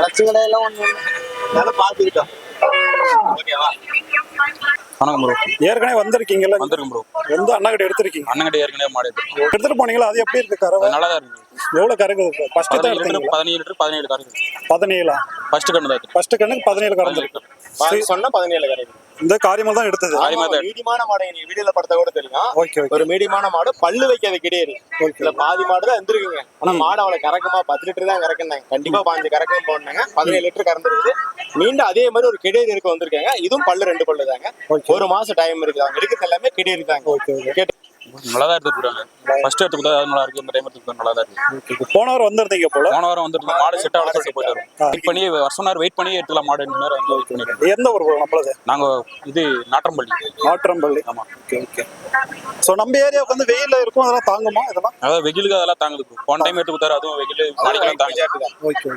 பிரச்சனை எல்லாம் ஒண்ணும் இல்லை. நல்லா பார்த்துக்கிட்டோம். ஓகேவா? வணக்கம் ப்ரோ ஏற்கனவே வந்திருக்கீங்கல்ல? வந்திருக்கும் ப்ரோ வந்து அண்ணா கிட்ட எடுத்திருக்கீங்க? அண்ணங்கிட்ட ஏற்கனவே மாடு எடுத்துட்டு போனீங்களா? அது எப்படி இருக்கு? நல்லா தான் இருக்கு. எவ்வளவு கறக்குது ஃபர்ஸ்ட் தான் பதினேழு லிட்டர் எடுத்தீங்களா? பதினேழு லிட்டர் பதினேழு கறக்கு பதினேழா? ஃபர்ஸ்ட் கண்ணு தான். ஃபர்ஸ்ட் கண்ணுக்கு பதினேழு பதினேழு கறந்து லிட்டர் சொன்னா பதினேழு கிடைக்கும் இந்த காரியமா தான் எடுத்தது. மீடியமான மாடு நீ வீடியோல படத்தை கூட தெரியும். ஓகே ஒரு மீடியமான மாடு பல்லு வைக்காத கிடையாது. இதுல பாதி மாடு தான் இருந்திருக்குங்க. ஆனா மாடு அவளை கறக்குமா? பத்து லிட்டர் தான் கறக்குனாங்க. கண்டிப்பா பாஞ்சு கறக்கும் போனாங்க. பதினேழு லிட்டர் கறந்துருக்குது. மீண்டும் அதே மாதிரி ஒரு கிடையாது இருக்க வந்திருக்காங்க. இதுவும் பல்லு ரெண்டு பல்லு தாங்க ஒரு மாசம் டைம் இருக்குது அவங்க எடுக்கிறது எல்லாமே கிடையாது தாங்க. ஓகே நல்லா தான் எடுத்துருக்காங்க ஃபர்ஸ்ட் எடுத்து கொடுத்தா நல்லா இருக்கு இந்த டைம் எடுத்து நல்லா தான் இருக்கு போன வாரம் வந்திருந்தீங்க போல? போன வாரம் வந்துட்டு மாடு செட் ஆகல சொல்லிட்டு போயிட்டாரு வெயிட் பண்ணி வருஷம் நேரம் வெயிட் பண்ணி எடுத்துக்கலாம் மாடு. ரெண்டு நேரம் வந்து வெயிட் பண்ணிருக்கோம் எந்த ஊர் நம்மளது? நாங்க இது நாட்டம்பள்ளி. மாற்றம்பள்ளி ஆமா. Okay okay. ஸோ நம்ம ஏரியாவுக்கு வந்து வெயில்ல இருக்கும் அதெல்லாம் தாங்குமா? இதெல்லாம்? அதாவது வெயிலுக்கு அதெல்லாம் தாங்குது. போன டைம் எடுத்து கொடுத்தாரு அதுவும் வெயில் மாடிக்கெல்லாம் தாங்க ஓகே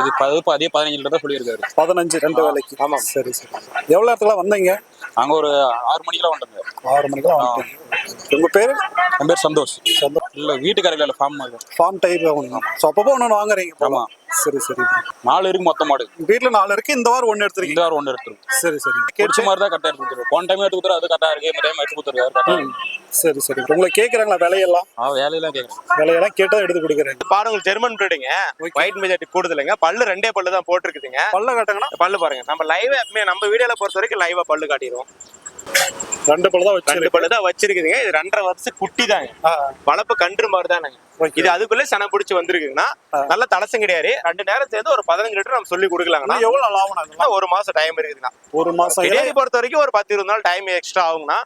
இது பது இப்ப அதே பதினஞ்சு லிட்டர் தான் சொல்லியிருக்காரு. பதினஞ்சு ரெண்டு வேலைக்கு ஆமா. சரி சரி. எவ்வளோ இடத்துல வந்தீங்க? நாங்க ஒரு ஆறு மணிக்கெல்லாம் வந்துட்டோங்க ஆறு மணிக்கெல்லாம் வந்துட்டீங்க. உங்க பேரு? என் பேர் சந்தோஷ். சந்தோஷ். இல்ல வீட்டுக்காரங்க இல்ல ஃபார்ம் மாதிரி ஃபார்ம் டைப் ஒன்று ஸோ அப்பப்போ ஒன்று வாங்குறீங்க போல. ஆமா. சரி சரி. நாலு இருக்கு மொத்த மாடு. வீட்டுல நாலு இருக்கு இந்த வாரம் ஒன்று எடுத்துருக்கீங்க? இந்த வாரம் ஒன்று எடுத்துருக்கோம். சரி சரி. பிடிச்ச மாதிரி தான் கரெக்டாக எடுத்து போன டைம் எடுத்து கொடுத்துரு அது கரெக்டாக இருக்கு. இந்த டைம் எடுத்து கொடுத்துருக்காரு சரி சரி. உங்களை கேட்குறாங்களா விலையெல்லாம்? ஆ வேலையெல்லாம் கேட்குறேன் விலையெல்லாம் கேட்டா எடுத்து கொடுக்குறேன். பாருங்க ஜெர்மன் பிரீடுங்க ஒயிட் மெஜாரிட்டி கூடுதலைங்க. பல்லு ரெண்டே பல்லு தான் போட்டிருக்குதுங்க. பல்ல காட்டுங்கன்னா? பல்லு பாருங்க. நம்ம லைவ் எப்பவுமே நம்ம வீடியோல பொறுத்த வரைக்கும் லைவா பல்லு காட்டிடுவோம். ரெண்டு பல்ல தான் ரெண்டு பல்லு தான் வச்சிருக்குதுங்க. இது ரெண்டரை வருஷம் குட்டி தாங்க வளர்ப்பு கன்று மாதிரி தானங்க. இது அதுக்குள்ளே சன பிடிச்சி வந்திருக்குங்கன்னா நல்ல தலசம் கிடையாது. ரெண்டு நேரம் சேர்ந்து ஒரு பதினஞ்சு லிட்டர் நம்ம சொல்லி கொடுக்கலாங்கன்னா எவ்வளவு லாபம் ஒரு மாசம் டைம் இருக்குதுங்க. ஒரு மாசம் கிடையாது பொறுத்த வரைக்கும் ஒரு பத்து இருபது நாள் டைம் எக்ஸ்ட்ரா ஆகுங்கண்ணா.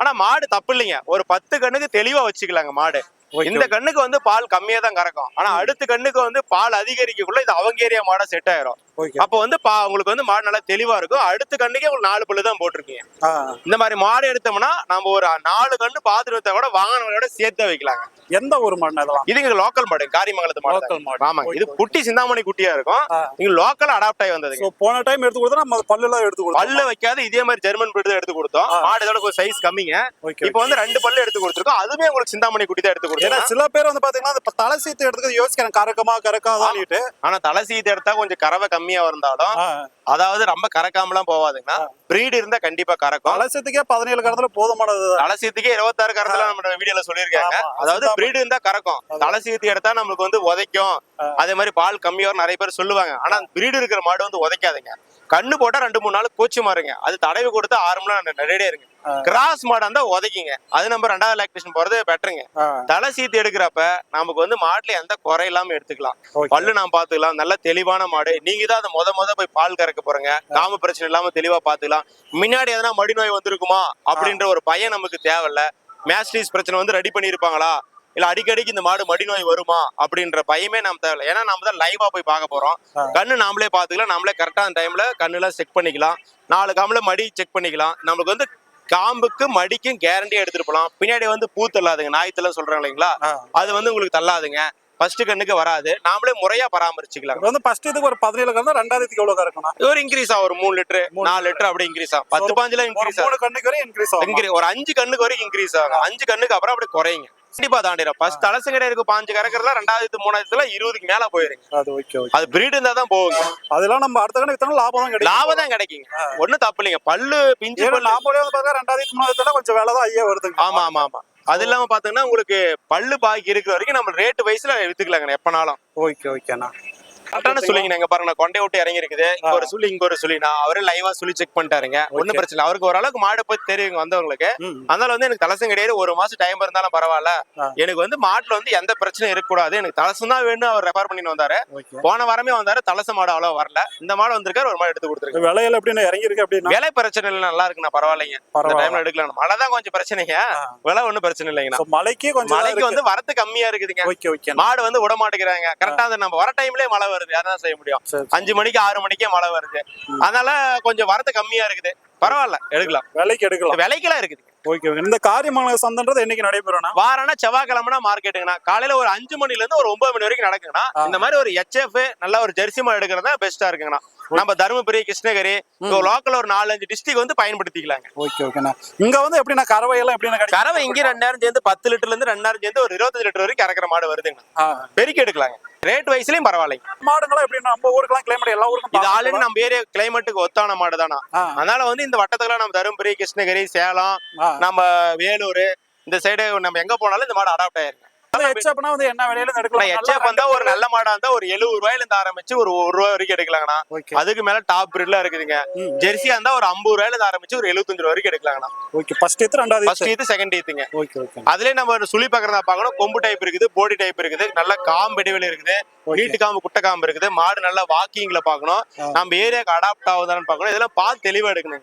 ஆனா மாடு தப்பு இல்லைங்க. ஒரு பத்து கண்ணுக்கு தெளிவா வச்சுக்கலாங்க மாடு. இந்த கண்ணுக்கு வந்து பால் கம்மியா தான் கறக்கும். ஆனா அடுத்த கண்ணுக்கு வந்து பால் அதிகரிக்கக்குள்ள இது அவங்க ஏரியா மாடா செட் ஆயிரும். அப்போ வந்து பா உங்களுக்கு வந்து மாடு நல்லா தெளிவா இருக்கும். அடுத்த கண்ணுக்கே உங்களுக்கு நாலு பல்லு தான் போட்டிருக்கீங்க. இந்த மாதிரி மாடு எடுத்தோம்னா நம்ம ஒரு நாலு கண்ணு பாத்துட்டு வச்சா கூட வாங்கினவங்களோட சேர்த்து வைக்கலாங்க. எந்த ஒரு மண் அதெல்லாம் இது இங்க லோக்கல் மாடு காரிமங்கலத்து மாடு தான். மாடு. Okay, இது குட்டி சிந்தாமணி குட்டியா இருக்கும். ஆ. இங்க லோக்கல் அடாப்ட் ஆகி வந்ததுங்க. ஸோ போன டைம் எடுத்து கொடுத்தா நம்ம பல்லு எல்லாம் எடுத்து கொடுத்தோம். பல்லு வைக்காத இதே மாதிரி ஜெர்மன் பிரீடு தான் எடுத்து கொடுத்தோம். மாடு இதோட கொஞ்சம் சைஸ் கம்மிங்க. இப்போ வந்து ரெண்டு பல்லு எடுத்து கொடுத்துருக்கோம். அதுவே உங்களுக்கு சிந்தாமணி குட்டி தான் எடுத்து கொடுத்தோம். சில பேர் வந்து பாத்தீங்கன்னா தலை சீத்து எடுத்துக்கிறது யோசிக்கிறேன் கறக்கமா கறக்காதான்னுட்டு. ஆனா தலை சீத்து எடுத்தா கொஞ்சம் கறவை கம்மியா இருந்தாலும் அதாவது ரொம்ப கறக்காமலாம் போவாதுங்கன்னா பிரீடு இருந்தா கண்டிப்பா கறக்கும். தலை சீத்துக்கே பதினேழு கறத்துல போதுமானது தலை சீத்துக்கே இருபத்தாறு கறந்துலாம் நம்ம வீடியோல சொல்லியிருக்காங்க. அதாவது. பிரீடு இருந்தா கறக்கும். தலை சீத்து எடுத்தா நம்மளுக்கு வந்து உதைக்கும். அதே மாதிரி பால் கம்மியா நிறைய பேர் சொல்லுவாங்க. ஆனா பிரீடு இருக்கிற மாடு வந்து உதைக்காதுங்க. கண்ணு போட்டா ரெண்டு மூணு நாள் கூச்சி மாறுங்க. அது தடவி கொடுத்தா ஆறு மணி நேரம் ரெடியே இருங்க. கிராஸ் மாடா இருந்தா உதைக்குங்க. அது நம்ம ரெண்டாவது லாக்டேஷன் போறது பெட்டருங்க தலை சீத்து எடுக்கிறப்ப நமக்கு வந்து மாட்டுல எந்த குறை இல்லாம எடுத்துக்கலாம். பல்லு நாம் பாத்துக்கலாம் நல்ல தெளிவான மாடு. நீங்க தான் அதை முத முத போய் பால் கறக்க போறீங்க. காம பிரச்சனை இல்லாம தெளிவா பாத்துக்கலாம் முன்னாடி எதனா மடி நோய் வந்திருக்குமா? அப்படின்ற ஒரு பயம் நமக்கு தேவையில்ல. மேஸ்டீஸ் பிரச்சனை வந்து ரெடி பண்ணியிருப்பாங்களா? இல்ல அடிக்கடிக்கு இந்த மாடு மடி நோய் வருமா அப்படின்ற பயமே நம்ம தேவையில்ல. ஏன்னா நம்ம தான் லைவா போய் பார்க்க போறோம். கண்ணு நாமளே பாத்துக்கலாம் நாமளே கரெக்டான டைம்ல கண்ணுலாம் செக் பண்ணிக்கலாம். நாலு காம்புல மடி செக் பண்ணிக்கலாம். நம்மளுக்கு வந்து காம்புக்கு மடிக்கும் கேரண்டி எடுத்துட்டு போலாம் பின்னாடி வந்து பூ தள்ளாதுங்க நாய் தள்ள சொல்றாங்க இல்லைங்களா அது வந்து உங்களுக்கு தள்ளாதுங்க. ஃபர்ஸ்ட் கண்ணுக்கு வராது. நாமளே முறையா பராமரிச்சுக்கலாம். வந்து ஃபர்ஸ்ட் இதுக்கு ஒரு பதினேழு கறந்தா ரெண்டாவது இதுக்கு எவ்வளவு கறக்கணும் இது ஒரு இன்க்ரீஸ் ஆகும். ஒரு மூணு லிட்டர் நாலு லிட்டர். அப்படி இன்க்ரீஸ் ஆகும். பத்து பாஞ்சுல இன்க்ரீஸ் ஆகும். கண்ணுக்கு வரை இன்க்ரீஸ் ஆகும்? ஒரு அஞ்சு கண்ணுக்கு வரைக்கும் இன்க்ரீஸ் ஆகும். அஞ்சு கண்ணுக்கு அப்புறம் அப்படி குறையுங்க. கண்டிப்பா தாண்டிடும் ஃபர்ஸ்ட் தலசங்கடை இருக்கு பாஞ்சு கறக்கிறதுல ரெண்டாயிரத்து மூணாயிரத்துல இருபதுக்கு மேல போயிருங்க அது ஓகே அது பிரீடு இருந்தா தான் போகுங்க. அதெல்லாம் நம்ம அடுத்த கணக்கு லாபம் தான் கிடைக்கும். லாபம் தான் கிடைக்குங்க. ஒண்ணும் தப்பு இல்லைங்க. பல்லு பிஞ்சு நாமளே வந்து பார்த்தா ரெண்டாயிரத்தி மூணாயிரத்துல கொஞ்சம் வேலை தான் ஐயா வருதுங்க. ஆமா ஆமா ஆமா. அது இல்லாம பாத்தீங்கன்னா உங்களுக்கு பல்லு பாக்கி இருக்கிற வரைக்கும் நம்ம ரேட் வயசுல வித்துக்கலாங்க எப்பனாலும். ஓகே ஓகேண்ணா கரெக்டான சொல்லிங்க நாங்க பாருங்க கொண்டை விட்டு இறங்கி இருக்குது இங்க ஒரு சுழி இங்க ஒரு சுழி நான் அவரே லைவா சுழி செக் பண்ணிட்டாருங்க. ஒண்ணும் பிரச்சனை அவருக்கு ஓரளவுக்கு மாடு பத்தி தெரியுங்க வந்தவங்களுக்கு. அதனால வந்து எனக்கு தலசம் கிடையாது. ஒரு மாசம் டைம் இருந்தாலும் பரவாயில்ல. எனக்கு வந்து மாட்டுல வந்து எந்த பிரச்சனையும் இருக்கக்கூடாது. எனக்கு தலசம் தான் வேணும். அவர் ரெஃபர் பண்ணிட்டு வந்தாரு. போன வாரமே வந்தாரு. தலச மாடு அவ்வளவு வரல. இந்த மாடு வந்திருக்காரு. ஒரு மாடு எடுத்து கொடுத்துருக்கு விலையில எப்படின்னு இறங்கி இருக்கு அப்படின்னா? விலை பிரச்சனை இல்லை. நல்லா இருக்குண்ணா. பரவாயில்லைங்க. இந்த டைம்ல எடுக்கலாம் மழை தான் கொஞ்சம் பிரச்சனைங்க. விலை ஒண்ணும் பிரச்சனை இல்லைங்கண்ணா. So, மலைக்கு கொஞ்சம் மழைக்கு வந்து வரத்து கம்மியா இருக்குதுங்க. ஓகே ஓகே மாடு வந்து விட மாட்டேங்கிறாங்க. கரெக்டா நம்ம வர டைம்லயே மழை வருது. அதான் செய்ய முடியும்? அஞ்சு மணிக்கு ஆறு மணிக்கே மழை வருது. அதனால கொஞ்சம் வரத்து கம்மியா இருக்குது. பரவாயில்ல எடுக்கலாம். விலைக்கு எடுக்கலாம். விலைக்கெல்லாம் இருக்குது. ஓகே இந்த காரியமான சந்தைன்றது என்னைக்கு நடைபெறும்னா? வாரம்னா செவ்வாய்க்கிழமைனா மார்க்கெட்டுங்கண்ணா. காலையில ஒரு அஞ்சு மணில இருந்து ஒரு ஒன்பது மணி வரைக்கும் நடக்குங்கண்ணா. இந்த மாதிரி ஒரு எச்எஃப் நல்ல ஒரு ஜெர்சி மாடு எடுக்கிறது பெஸ்டா இருக்குங்கண்ணா. நம்ம தருமபுரி கிருஷ்ணகிரி லோக்கல் ஒரு நாலஞ்சு டிஸ்ட்ரிக்ட் வந்து பயன்படுத்திக்கலாங்க. ஓகே ஓகேண்ணா இங்க வந்து எப்படின்னா கறவை எல்லாம் எப்படின்னா கறவை இங்க ரெண்டாயிரம் சேர்ந்து பத்து லிட்டர்ல இருந்து ரெண்டாயிரம் சேர்ந்து ஒரு இருபத்தஞ்சு லிட்டர் வரைக்கும் கறக்கிற மாடு வருதுங்க. பெருக்கி எடுக்கலாங்க. ரேட் வைஸ்லயும் பரவாயில்லைங்க. மாடுங்களாம் எப்படின்னா நம்ம ஊருக்கெல்லாம் கிளைமேட் எல்லா ஊருக்கும் இது ஆல்ரெடி நம்ம ஏரியா கிளைமேட்டுக்கு ஒத்தான மாடு தானா. அதனால வந்து இந்த வட்டத்துல நம்ம தருமபுரி கிருஷ்ணகிரி சேலம். நம்ம வேலூர் இந்த சைடு நம்ம எங்க போனாலும் இந்த மாடு அடாப்ட் ஆயிருங்க. வந்து என்ன விலையில எடுக்கலாம்? எச்எஃப் வந்தா ஒரு நல்ல மாடா இருந்தா ஒரு எழுபது ரூபாயில இருந்து ஆரம்பிச்சு ஒரு ஒரு ரூபாய் வரைக்கும் எடுக்கலாங்கண்ணா. அதுக்கு மேல டாப் பிரிட்ல இருக்குதுங்க. ஜெர்சியா இருந்தா ஒரு ஐம்பது ரூபாயில இருந்து ஆரம்பிச்சு ஒரு எழுபத்தஞ்சு ரூபா வரைக்கும் எடுக்கலாங்கண்ணா. ஓகே. ஃபர்ஸ்ட் இது ரெண்டாவது ஃபர்ஸ்ட் இது செகண்ட் ஈத்துங்க ஓகே ஓகே. அதுலயே நம்ம சுழி பக்கறதா பார்க்கணும். கொம்பு டைப் இருக்குது போடி டைப் இருக்குது நல்ல காம்பு இடைவெளி இருக்குது. நீட்டு காம்பு குட்டை காம்பு இருக்குது மாடு நல்லா வாக்கிங்ல பார்க்கணும். ஆ. நம்ம ஏரியாக்கு அடாப்ட் ஆகுதான்னு பார்க்கணும். இதெல்லாம் பார்த்து தெளிவா எடுக்கணும்